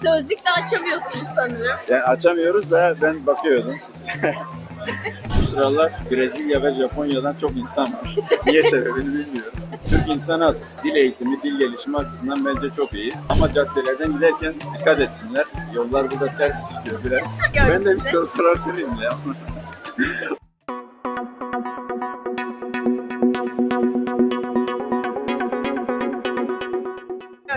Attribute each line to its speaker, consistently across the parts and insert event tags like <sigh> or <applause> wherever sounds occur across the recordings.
Speaker 1: Sözlük de açamıyorsunuz sanırım.
Speaker 2: Yani açamıyoruz da ben bakıyordum. <laughs> Şu sıralar Brezilya ve Japonya'dan çok insan var. Niye sebebini bilmiyorum. Türk insanı az. Dil eğitimi, dil gelişimi açısından bence çok iyi. Ama caddelerden giderken dikkat etsinler. Yollar burada ters işliyor biraz. ben de bir soru sorabilir miyim ya?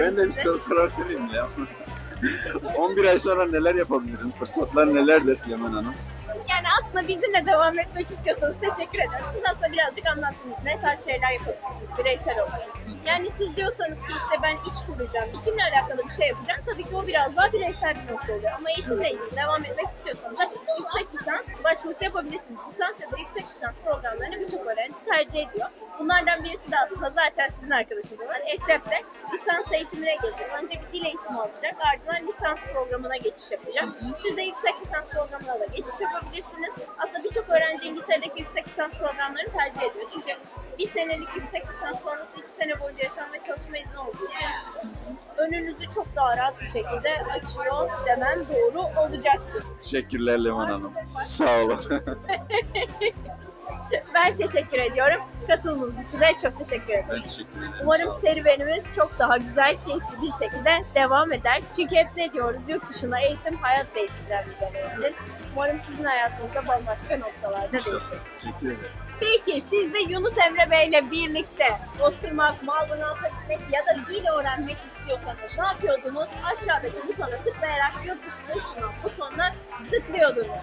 Speaker 2: ben de bir soru sorabilir miyim ya? 11 ay sonra neler yapabilirim? Fırsatlar nelerdir Yaman Hanım?
Speaker 1: Yani aslında bizimle devam etmek istiyorsanız teşekkür ederim. Siz aslında birazcık anlattınız. Ne tarz şeyler yapabilirsiniz bireysel olarak. Yani siz diyorsanız ki işte ben iş kuracağım, işimle alakalı bir şey yapacağım. Tabii ki o biraz daha bireysel bir nokta oluyor. Ama eğitimle ilgili devam etmek istiyorsanız da yüksek lisans başvurusu yapabilirsiniz. Lisans ya da yüksek lisans programlarını birçok öğrenci tercih ediyor. Bunlardan birisi de aslında zaten sizin arkadaşınız olan Eşref de lisans eğitimine gelecek. Önce bir dil eğitimi alacak, ardından lisans programına geçiş yapacak. Siz de yüksek lisans programına da geçiş yapabilirsiniz. Aslında birçok öğrenci İngiltere'deki yüksek lisans programlarını tercih ediyor. Çünkü bir senelik yüksek lisans sonrası iki sene boyunca yaşam ve çalışma izni olduğu için önünüzü çok daha rahat bir şekilde açıyor demem doğru olacaktır.
Speaker 2: Teşekkürler Leman Hanım. Sağ olun. <laughs>
Speaker 1: Ben teşekkür ediyorum. Katılımınız için de çok teşekkür ederim.
Speaker 2: ben teşekkür ederim.
Speaker 1: Umarım serüvenimiz çok daha güzel, keyifli bir şekilde devam eder. Çünkü hep ne diyoruz? Yurt dışına eğitim hayat değiştiren bir deneyimdir. Umarım sizin hayatınızda bambaşka noktalarda değişir.
Speaker 2: Teşekkür ederim.
Speaker 1: Peki siz de Yunus Emre Bey ile birlikte oturmak, Malvinas'a gitmek ya da dil öğrenmek istiyorsanız ne yapıyordunuz? Aşağıdaki butona tıklayarak yurt dışına ışınlan butonuna tıklıyordunuz.